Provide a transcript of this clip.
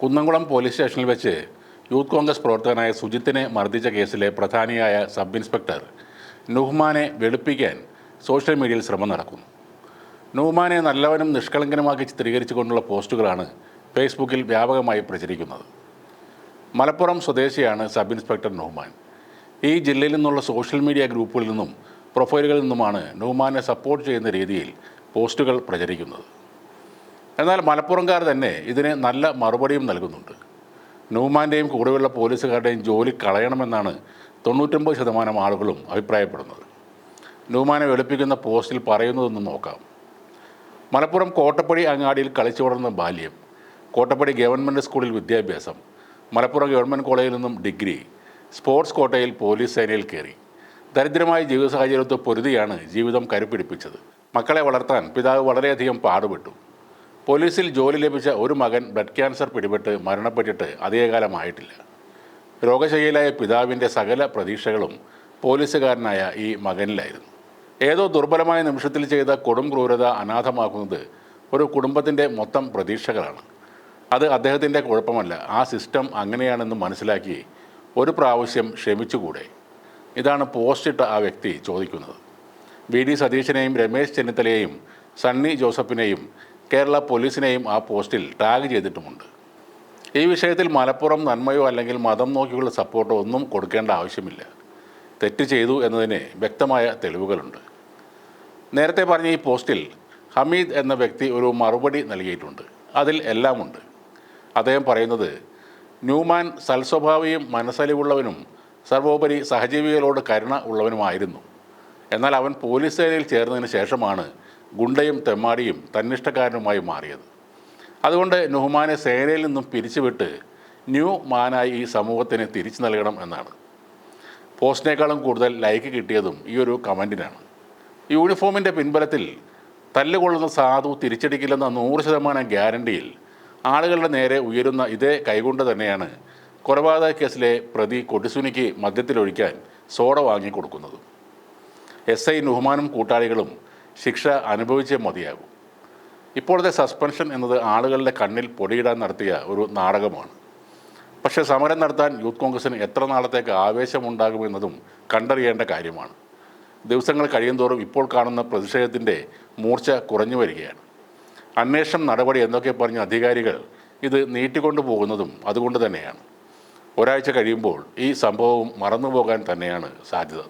Kunnamkulam police സ്റ്റേഷനിൽ വെച്ച് youth Congress പ്രവർത്തകനായ സുജിത്തിനെ മർദ്ദിച്ച കേസിലെ പ്രധാനിയായ സബ് ഇൻസ്പെക്ടർ നുഹ്മാനെ വെളുപ്പിക്കാൻ സോഷ്യൽ മീഡിയയിൽ ശ്രമം നടക്കുന്നു. നുഹ്മാനെ നല്ലവനും നിഷ്കളങ്കനുമാക്കി ചിത്രീകരിച്ചുകൊണ്ടുള്ള പോസ്റ്റുകളാണ് ഫേസ്ബുക്കിൽ വ്യാപകമായി പ്രചരിക്കുന്നത്. മലപ്പുറം സ്വദേശിയാണ് സബ് ഇൻസ്പെക്ടർ നുഹ്മാൻ. ഈ ജില്ലയിൽ നിന്നുള്ള സോഷ്യൽ മീഡിയ ഗ്രൂപ്പുകളിൽ നിന്നും പ്രൊഫൈലുകളിൽ നിന്നുമാണ് നുഹ്മാനെ സപ്പോർട്ട് ചെയ്യുന്ന രീതിയിൽ പോസ്റ്റുകൾ പ്രചരിക്കുന്നത്. എന്നാൽ മലപ്പുറംകാർ തന്നെ ഇതിന് നല്ല മറുപടിയും നൽകുന്നുണ്ട്. നൂമാന്റെയും കൂടെയുള്ള പോലീസുകാരുടെയും ജോലി കളയണമെന്നാണ് തൊണ്ണൂറ്റൊമ്പത് ശതമാനം ആളുകളും അഭിപ്രായപ്പെടുന്നത്. നൂമാനെ വെളുപ്പിക്കുന്ന പോസ്റ്റിൽ പറയുന്നതൊന്നും നോക്കാം. മലപ്പുറം കോട്ടപ്പടി അങ്ങാടിയിൽ കളിച്ചു വളർന്ന ബാല്യം കോട്ടപ്പടി ഗവൺമെന്റ് സ്കൂളിൽ വിദ്യാഭ്യാസം മലപ്പുറം ഗവൺമെന്റ് കോളേജിൽ നിന്നും ഡിഗ്രി സ്പോർട്സ് കോട്ടയിൽ പോലീസ് സേനയിൽ കയറി. ദരിദ്രമായ ജീവിത സാഹചര്യത്തെ പൊരുതിയാണ് ജീവിതം കരുപ്പിടിപ്പിച്ചത്. മക്കളെ വളർത്താൻ പിതാവ് വളരെയധികം പാടുപെട്ടു. പോലീസിൽ ജോലി ലഭിച്ച ഒരു മകൻ ബ്ലഡ് ക്യാൻസർ പിടിപെട്ട് മരണപ്പെട്ടിട്ട് അധികകാലമായിട്ടില്ല രോഗശൈലിയിലായ പിതാവിന്റെ സകല പ്രതീക്ഷകളും പോലീസുകാരനായ ഈ മകനിലായിരുന്നു. ഏതോ ദുർബലമായ നിമിഷത്തിൽ ചെയ്ത കൊടും ക്രൂരത അനാഥമാക്കുന്നത് ഒരു കുടുംബത്തിന്റെ മൊത്തം പ്രതീക്ഷകളാണ്. അത് അദ്ദേഹത്തിന്റെ കുഴപ്പമല്ല. ആ സിസ്റ്റം അങ്ങനെയാണെന്ന് മനസ്സിലാക്കി ഒരു പ്രാവശ്യം ക്ഷമിച്ചുകൂടെ? ഇതാണ് പോസ്റ്റ് ഇട്ട ആ വ്യക്തി ചോദിക്കുന്നത്. വി. ഡി. സതീശനെയും രമേശ് ചെന്നിത്തലയെയും സണ്ണി ജോസഫിനെയും കേരള പോലീസിനെയും ആ പോസ്റ്റിൽ ടാഗ് ചെയ്തിട്ടുമുണ്ട്. ഈ വിഷയത്തിൽ മലപ്പുറം നന്മയോ അല്ലെങ്കിൽ മതം നോക്കിയുള്ള സപ്പോർട്ടോ ഒന്നും കൊടുക്കേണ്ട ആവശ്യമില്ല. തെറ്റ് ചെയ്തു എന്നതിന് വ്യക്തമായ തെളിവുകളുണ്ട്. നേരത്തെ പറഞ്ഞ ഈ പോസ്റ്റിൽ ഹമീദ് എന്ന വ്യക്തി ഒരു മറുപടി നൽകിയിട്ടുണ്ട്. അതിൽ എല്ലാമുണ്ട്. അദ്ദേഹം പറയുന്നത് ന്യൂമാൻ സൽസ്വഭാവിയും മനസ്സലിവുള്ളവനും സർവോപരി സഹജീവികളോട് കരുണ ഉള്ളവനുമായിരുന്നു. എന്നാൽ അവൻ പോലീസ് സേനയിൽ ചേർന്നതിന് ശേഷമാണ് ഗുണ്ടയും തെമ്മാടിയും തന്നിഷ്ടക്കാരനുമായി മാറിയത്. അതുകൊണ്ട് നുഹ്മാനെ സേനയിൽ നിന്നും പിരിച്ചുവിട്ട് ന്യൂ മാനായി ഈ സമൂഹത്തിന് തിരിച്ചു നൽകണം എന്നാണ്. പോസ്റ്റിനേക്കാളും കൂടുതൽ ലൈക്ക് കിട്ടിയതും ഈ ഒരു കമന്റിനാണ് യൂണിഫോമിന്റെ പിൻബലത്തിൽ തല്ലുകൊള്ളുന്ന സാധു തിരിച്ചടിക്കില്ലെന്ന നൂറ് ശതമാനം ഗ്യാരണ്ടിയിൽ ആളുകളുടെ നേരെ ഉയരുന്ന ഇതേ കൈകൊണ്ട് തന്നെയാണ് കൊലപാതക കേസിലെ പ്രതി കൊടിസുനിക്ക് മദ്യത്തിലൊഴിക്കാൻ സോഡ വാങ്ങിക്കൊടുക്കുന്നത്. എസ് ഐ നുഹ്മാനും കൂട്ടാളികളും ശിക്ഷ അനുഭവിച്ചേ മതിയാകൂ. ഇപ്പോഴത്തെ സസ്പെൻഷൻ എന്നത് ആളുകളുടെ കണ്ണിൽ പൊടിയിടാൻ നടത്തിയ ഒരു നാടകമാണ്. പക്ഷേ സമരം നടത്താൻ യൂത്ത് കോൺഗ്രസിന് എത്ര നാളത്തേക്ക് ആവേശമുണ്ടാകുമെന്നതും കണ്ടറിയേണ്ട കാര്യമാണ്. ദിവസങ്ങൾ കഴിയുന്തോറും ഇപ്പോൾ കാണുന്ന പ്രതിഷേധത്തിന്റെ മൂർച്ച കുറഞ്ഞു വരികയാണ്. അന്വേഷണം നടപടി എന്നൊക്കെ പറഞ്ഞ അധികാരികൾ ഇത് നീട്ടിക്കൊണ്ടു പോകുന്നതും അതുകൊണ്ട് തന്നെയാണ്. ഒരാഴ്ച കഴിയുമ്പോൾ ഈ സംഭവം മറന്നുപോകാൻ തന്നെയാണ് സാധ്യത.